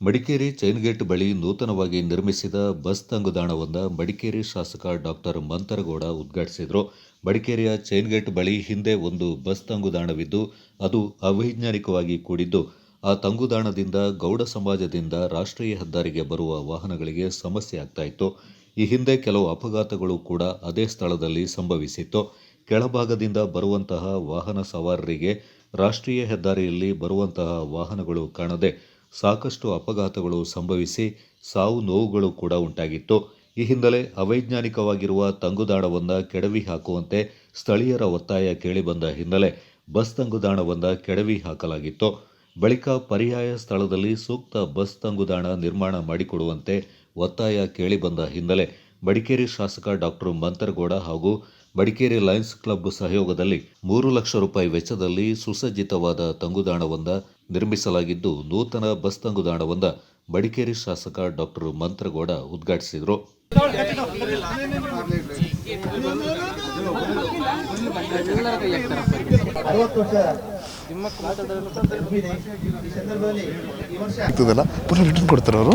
ಮಡಿಕೇರಿ ಚೈನ್ಗೇಟ್ ಬಳಿ ನೂತನವಾಗಿ ನಿರ್ಮಿಸಿದ ಬಸ್ ತಂಗುದಾಣವನ್ನು ಮಡಿಕೇರಿ ಶಾಸಕ ಡಾಕ್ಟರ್ ಮಂತರಗೌಡ ಉದ್ಘಾಟಿಸಿದರು. ಮಡಿಕೇರಿಯ ಚೈನ್ಗೇಟ್ ಬಳಿ ಹಿಂದೆ ಒಂದು ಬಸ್ ತಂಗುದಾಣವಿದ್ದು, ಅದು ಅವೈಜ್ಞಾನಿಕವಾಗಿ ಕೂಡಿದ್ದು. ಆ ತಂಗುದಾಣದಿಂದ ಗೌಡ ಸಮಾಜದಿಂದ ರಾಷ್ಟ್ರೀಯ ಹೆದ್ದಾರಿಗೆ ಬರುವ ವಾಹನಗಳಿಗೆ ಸಮಸ್ಯೆ ಆಗ್ತಾ ಇತ್ತು. ಈ ಹಿಂದೆ ಕೆಲವು ಅಪಘಾತಗಳು ಕೂಡ ಅದೇ ಸ್ಥಳದಲ್ಲಿ ಸಂಭವಿಸಿತ್ತು. ಕೆಳಭಾಗದಿಂದ ಬರುವಂತಹ ವಾಹನ ಸವಾರರಿಗೆ ರಾಷ್ಟ್ರೀಯ ಹೆದ್ದಾರಿಯಲ್ಲಿ ಬರುವಂತಹ ವಾಹನಗಳು ಕಾಣದೆ ಸಾಕಷ್ಟು ಅಪಘಾತಗಳು ಸಂಭವಿಸಿ ಸಾವು ನೋವುಗಳು ಕೂಡ ಉಂಟಾಗಿತ್ತು. ಈ ಹಿನ್ನೆಲೆ ಅವೈಜ್ಞಾನಿಕವಾಗಿರುವ ತಂಗುದಾಣವನ್ನು ಕೆಡವಿ ಹಾಕುವಂತೆ ಸ್ಥಳೀಯರ ಒತ್ತಾಯ ಕೇಳಿಬಂದ ಹಿನ್ನೆಲೆ ಬಸ್ ತಂಗುದಾಣವನ್ನು ಕೆಡವಿ ಹಾಕಲಾಗಿತ್ತು. ಬಳಿಕ ಪರ್ಯಾಯ ಸ್ಥಳದಲ್ಲಿ ಸೂಕ್ತ ಬಸ್ ತಂಗುದಾಣ ನಿರ್ಮಾಣ ಮಾಡಿಕೊಡುವಂತೆ ಒತ್ತಾಯ ಕೇಳಿಬಂದ ಹಿನ್ನೆಲೆ ಮಡಿಕೇರಿ ಶಾಸಕ ಡಾಕ್ಟರ್ ಮಂತರಗೌಡ ಹಾಗೂ ಮಡಿಕೇರಿ ಲಯನ್ಸ್ ಕ್ಲಬ್ ಸಹಯೋಗದಲ್ಲಿ ಮೂರು ಲಕ್ಷ ರೂಪಾಯಿ ವೆಚ್ಚದಲ್ಲಿ ಸುಸಜ್ಜಿತವಾದ ತಂಗುದಾಣವೊಂದ ನಿರ್ಮಿಸಲಾಗಿದ್ದು ನೂತನ ಬಸ್ ತಂಗುದಾಣವೊಂದ ಮಡಿಕೇರಿ ಶಾಸಕ ಡಾಕ್ಟರ್ ಮಂತ್ರಗೌಡ ಉದ್ಘಾಟಿಸಿದರು ಅರವತ್ತು ವರ್ಷ ಗರ್ಭಿಣಿ. ಈ ಸಂದರ್ಭದಲ್ಲಿ ಈ ವರ್ಷ ಪುನಃ ರಿಟರ್ನ್ ಕೊಡ್ತಾರೆ ಅವರು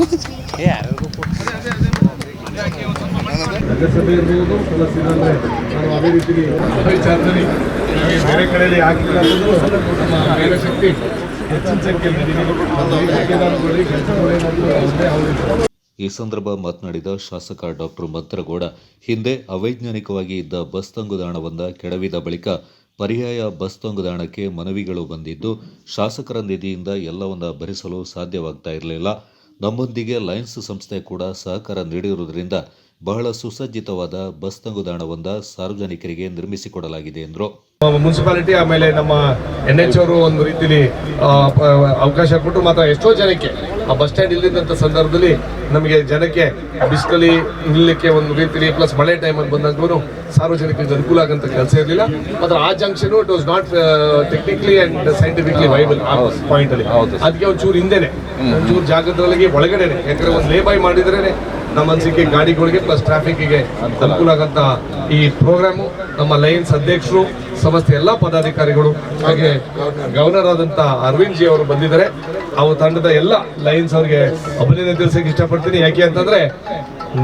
ನಗರಸಭೆ ಇರ್ಬೋದು ಪ್ಲಸ್ ಇದಂದ್ರೆ ನಾವು ಅದೇ ರೀತಿ ಬೇರೆ ಕಡೆಯಲ್ಲಿ ಹಾಕಿಲ್ಲ ಅನ್ನೋದು ನಮ್ಮ ಶಕ್ತಿ ಈ ಸಂದರ್ಭ ಮಾತನಾಡಿದ ಶಾಸಕ ಡಾಕ್ಟರ್ ಮಂತ್ರಗೌಡ, ಹಿಂದೆ ಅವೈಜ್ಞಾನಿಕವಾಗಿ ಇದ್ದ ಬಸ್ ತಂಗುದಾಣವನ್ನು ಕೆಡವಿದ ಬಳಿಕ ಪರ್ಯಾಯ ಬಸ್ ತಂಗುದಾಣಕ್ಕೆ ಮನವಿಗಳು ಬಂದಿದ್ದು, ಶಾಸಕರ ನಿಧಿಯಿಂದ ಎಲ್ಲವನ್ನ ಭರಿಸಲು ಸಾಧ್ಯವಾಗ್ತಾ ಇರಲಿಲ್ಲ. ನಮ್ಮೊಂದಿಗೆ ಲಯನ್ಸ್ ಸಂಸ್ಥೆ ಕೂಡ ಸಹಕಾರ ನೀಡಿರುವುದರಿಂದ ಬಹಳ ಸುಸಜ್ಜಿತವಾದ ಬಸ್ ತಂಗುದಾಣವೊಂದ ಸಾರ್ವಜನಿಕರಿಗೆ ನಿರ್ಮಿಸಿಕೊಡಲಾಗಿದೆ ಎಂದರು. ಮುನ್ಸಿಪಾಲಿಟಿ ಆಮೇಲೆ ನಮ್ಮ ಎನ್ ಎಚ್ ಅವರು ಒಂದು ರೀತಿಲಿ ಅವಕಾಶ ಕೊಟ್ಟು ಮಾತ್ರ ಎಷ್ಟೋ ಜನಕ್ಕೆ ಆ ಬಸ್ ಸ್ಟ್ಯಾಂಡ್ ಇಲ್ಲಿದ್ದಂಥ ಸಂದರ್ಭದಲ್ಲಿ ನಮಗೆ ಜನಕ್ಕೆ ಬಿಸಿಲಲ್ಲಿ ನಿಲ್ಲಕ್ಕೆ ಒಂದು ರೀತಿಲಿ ಪ್ಲಸ್ ಮಳೆ ಟೈಮಲ್ಲಿ ಬಂದಾಗೂ ಸಾರ್ವಜನಿಕರಿಗೆ ಅನುಕೂಲ ಆಗಂತ ಕೆಲಸ ಇರಲಿಲ್ಲ. ಮಾತ್ರ ಆ junction it was not technically and scientifically viable ಆ ಪಾಯಿಂಟ್ ಅಲ್ಲಿ. ಅದಕ್ಕೆ ಒಂಚೂರು ಹಿಂದೆನೆ ಒಂಚೂರು ಜಾಗದೊಳಗೆ ಒಳಗಡೆನೆ ಯಾಕಂದ್ರೆ ಒಂದು ಲೇಬೈ ಮಾಡಿದ್ರೇನೆ ನಮ್ಮ ಅನ್ಸಿಕೆ ಗಾಡಿಗಳಿಗೆ ಪ್ಲಸ್ ಟ್ರಾಫಿಕ್ಗೆ ಅನುಕೂಲ ಆಗಂತ ಈ ಪ್ರೋಗ್ರಾಮು ನಮ್ಮ ಲೈನ್ಸ್ ಅಧ್ಯಕ್ಷರು, ಸಮಸ್ತ ಎಲ್ಲ ಪದಾಧಿಕಾರಿಗಳು, ಹಾಗೆ ಗವರ್ನರ್ ಆದಂತ ಅರವಿಂದ್ ಜಿ ಅವರು ಬಂದಿದ್ದಾರೆ. ಅವ್ರ ತಂಡದ ಎಲ್ಲ ಲೈನ್ಸ್ ಅವ್ರಿಗೆ ಅಭಿನಂದನೆ ತಿಳಿಸಕ್ಕೆ ಇಷ್ಟಪಡ್ತೀನಿ. ಯಾಕೆ ಅಂತಂದ್ರೆ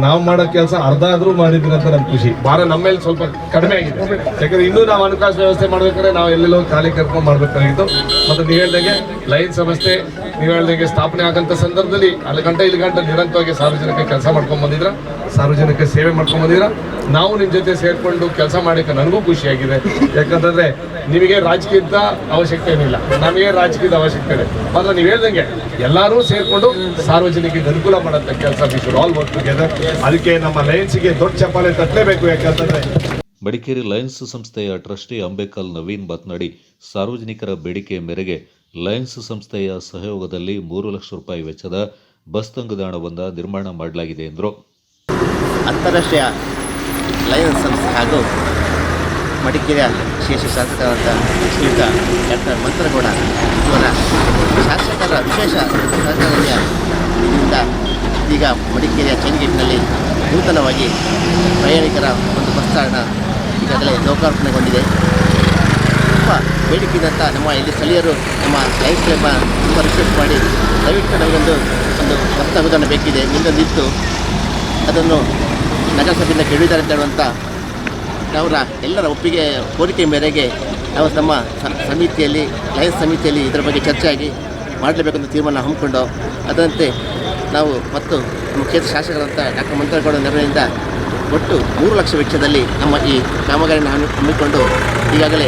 ನಾವು ಮಾಡೋ ಕೆಲಸ ಅರ್ಧ ಆದ್ರೂ ಮಾಡಿದ್ರಿ ಅಂತ ನಮ್ಗೆ ಖುಷಿ. ಭಾರ ನಮ್ಮ ಮೇಲೆ ಸ್ವಲ್ಪ ಕಡಿಮೆ ಆಗಿದೆ. ಯಾಕಂದ್ರೆ ಇನ್ನೂ ನಾವು ಹಣಕಾಸು ವ್ಯವಸ್ಥೆ ಮಾಡ್ಬೇಕಾದ್ರೆ ನಾವು ಎಲ್ಲೆಲ್ಲೋ ಖಾಲಿ ಕರ್ಕೊಂಡು ಮಾಡ್ಬೇಕಾಗಿತ್ತು. ಮತ್ತೆ ನೀವು ಹೇಳ್ದಂಗೆ ಲೈನ್ ಸಂಸ್ಥೆ ನೀವು ಸ್ಥಾಪನೆ ಆಗಂತ ಸಂದರ್ಭದಲ್ಲಿ ಅಲ್ಲಿ ಗಂಟೆ ಇಲ್ಲಿ ಗಂಟೆ ನಿರಂತರವಾಗಿ ಸಾರ್ವಜನಿಕ ಕೆಲಸ ಮಾಡ್ಕೊಂಡ್ ಬಂದಿದ್ರ. ಸಾರ್ವಜನಿಕ ಸೇವೆ ಮಾಡ್ಕೊಂಡ್ ಬಂದಿದ್ರ. ನಾವು ನಿಮ್ ಜೊತೆ ಸೇರ್ಕೊಂಡು ಕೆಲಸ ಮಾಡಕ್ಕೆ ನನಗೂ ಖುಷಿಯಾಗಿದೆ. ಯಾಕಂತಂದ್ರೆ ನಿಮಗೆ ರಾಜಕೀಯದ ಅವಶ್ಯಕತೆ ಏನಿಲ್ಲ. ನಮಗೆ ರಾಜಕೀಯದ ಅವಶ್ಯಕತೆ ಇದೆ. ಮಾತ್ರ ನೀವು ಹೇಳ್ದಂಗೆ ಎಲ್ಲರೂ ಸೇರ್ಕೊಂಡು ಸಾರ್ವಜನಿಕರಿಗೆ ಅನುಕೂಲ ಮಾಡಂತ ಕೆಲಸ ವಿ ಆಲ್ ವರ್ಕ್ ಟುಗೆದರ್ ಅದಕ್ಕೆ ನಮ್ಮ ಲಯನ್ಸ್ಗೆ ದೊಡ್ಡ ಚಪ್ಪಾಳೆ ತಟ್ಟಲೇಬೇಕು ಯಾಕಂತಂದ್ರೆ. ಮಡಿಕೇರಿ ಲಯನ್ಸ್ ಸಂಸ್ಥೆಯ ಟ್ರಸ್ಟಿ ಅಂಬೇಕಲ್ ನವೀನ್ ಮಾತನಾಡಿ ಸಾರ್ವಜನಿಕರ ಬೇಡಿಕೆ ಮೇರೆಗೆ ಲಯನ್ಸ್ ಸಂಸ್ಥೆಯ ಸಹಯೋಗದಲ್ಲಿ ಮೂರು ಲಕ್ಷ ರೂಪಾಯಿ ವೆಚ್ಚದ ಬಸ್ ತಂಗುದಾಣವೊಂದ ನಿರ್ಮಾಣ ಮಾಡಲಾಗಿದೆ ಎಂದರು. ಅಂತಾರಾಷ್ಟ್ರೀಯ ಲಯನ್ಸ್ ಸಂಸ್ಥೆ ಹಾಗೂ ಮಡಿಕೇರಿಯ ವಿಶೇಷ ಶಾಸಕರಾದ ಶ್ರೀಯುತ ಡಾಕ್ಟರ್ ಮಂತ್ರಗೌಡ ಇವರ ಶಾಸಕರ ವಿಶೇಷ ಸಹಕಾರದಿಂದ ಈಗ ಮಡಿಕೇರಿಯ ಚಂಗೇಟ್ನಲ್ಲಿ ನೂತನವಾಗಿ ಪ್ರಯಾಣಿಕರ ಒಂದು ಬಸ್ ತಾಣ ಈಗಾಗಲೇ ಲೋಕಾರ್ಪಣೆಗೊಂಡಿದೆ. ತುಂಬ ಬೇಡಿಕೆ ನಮ್ಮ ಇಲ್ಲಿ ಸ್ಥಳೀಯರು ನಮ್ಮ ಲೈಫ್ ಕ್ಲಬ್ ತುಂಬ ರಿಕ್ವೆಸ್ಟ್ ಮಾಡಿ ದಯವಿಟ್ಟು ನಮಗೊಂದು ಒಂದು ಬಸ್ ಅನುದಾನ ಬೇಕಿದೆ. ಮುಂದೊಂದಿತ್ತು ಅದನ್ನು ನಗರಸಭೆಯಿಂದ ಕೇಳಿದ್ದಾರೆ ಅಂತ ಹೇಳುವಂಥ ಅವರ ಎಲ್ಲರ ಒಪ್ಪಿಗೆ ಕೋರಿಕೆ ಮೇರೆಗೆ ನಾವು ನಮ್ಮ ಸಮಿತಿಯಲ್ಲಿ, ಲಯನ್ಸ್ ಸಮಿತಿಯಲ್ಲಿ ಇದರ ಬಗ್ಗೆ ಚರ್ಚೆಯಾಗಿ ಮಾಡಲೇಬೇಕಂತ ತೀರ್ಮಾನ ಹಮ್ಮಿಕೊಂಡು ಅದರಂತೆ ನಾವು ಮತ್ತು ನಮ್ಮ ಕ್ಷೇತ್ರ ಶಾಸಕರಾದಂಥ ಡಾಕ್ಟರ್ ಮಂತ್ರಗೌಡ ನೆರವಿನಿಂದ ಒಟ್ಟು ಮೂರು ಲಕ್ಷ ವೆಚ್ಚದಲ್ಲಿ ನಮ್ಮ ಈ ಕಾಮಗಾರಿಯನ್ನು ಹಮ್ಮಿ- ಹಮ್ಮಿಕೊಂಡು ಈಗಾಗಲೇ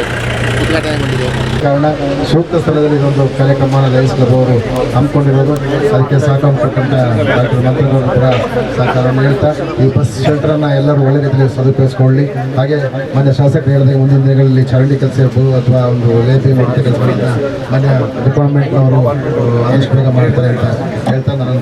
ಕಾರಣ ಸೂಕ್ತ ಸ್ಥಳದಲ್ಲಿ ಇದೊಂದು ಕಾರ್ಯಕ್ರಮ ಕ್ಲಬ್ ಅವರು ಹಮ್ಮಿಕೊಂಡಿರೋದು. ಅದಕ್ಕೆ ಸಹಕಾರ ಕೊಟ್ಟಂತ ಡಾಕ್ಟರ್ ಮಂತ್ರಿಗಳು ಕೂಡ ಸಹಕಾರ ಹೇಳ್ತಾ ಈ ಬಸ್ ಶೆಲ್ಟರನ್ನು ಎಲ್ಲರೂ ಒಳ್ಳೆ ರೀತಿಯಲ್ಲಿ ಸದುಪಯೋಗಿಸ್ಕೊಳ್ಳಿ. ಹಾಗೆ ಮಾನ್ಯ ಶಾಸಕರು ಹೇಳಿದಾಗ ಮುಂದಿನ ದಿನಗಳಲ್ಲಿ ಚರಂಡಿ ಕೆಲಸ ಇರ್ಬೋದು ಅಥವಾ ಒಂದು ಲೇಪಿ ಮಾಡುವಂಥ ಕೆಲಸಗಳನ್ನ ಮಾನ್ಯ ಡಿಪಾರ್ಟ್ಮೆಂಟ್ನವರು ಆವಿಷ್ಕಾರ ಮಾಡ್ತಾರೆ ಅಂತ ಹೇಳ್ತಾ ನಾನು